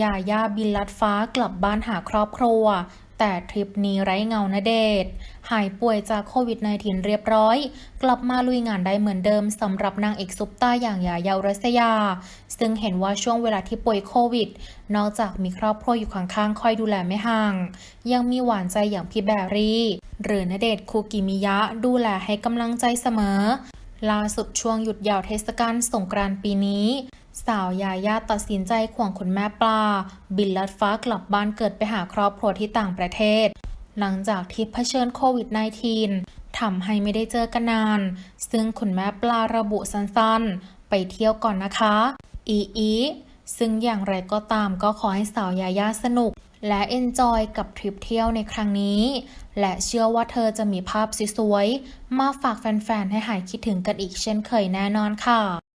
ยาย่าบินลัดฟ้ากลับบ้านหาครอบครัว แต่ทริปนี้ไร้เงาณเดชหายป่วยจากโควิด -19 เรียบร้อย กลับมาลุยงานได้เหมือนเดิมสำหรับนางเอกซุปตาอย่างยายาอุรัสยา ซึ่งเห็นว่าช่วงเวลาที่ป่วยโควิด นอกจากมีครอบครัวอยู่ข้างๆคอยดูแลไม่ห่าง ยังมีหวานใจอย่างพี่แบรี่ หรือณเดชคูกิมิยะดูแลให้กำลังใจเสมอล่าสุดช่วงหยุดยาวเทศกาลสงกรานต์ปีนี้ สาวยายาตัดสินใจข่วงคุณแม่ปลา บินลัดฟ้ากลับบ้านเกิดไปหาครอบครัวที่ต่างประเทศ หลังจากที่เผชิญโควิด -19 ทำให้ไม่ได้เจอกันนาน ซึ่งคุณแม่ปลาระบุสั้นๆ ไปเที่ยวก่อนนะคะ อีอีซึ่งอย่างไรก็ตามก็ขอให้สาวยายาสนุก และเอนจอยกับทริปเที่ยวในครั้งนี้ และเชื่อว่าเธอจะมีภาพสวยๆมาฝากแฟนๆ ให้หายคิดถึงกันอีกเช่นเคยแน่นอนค่ะ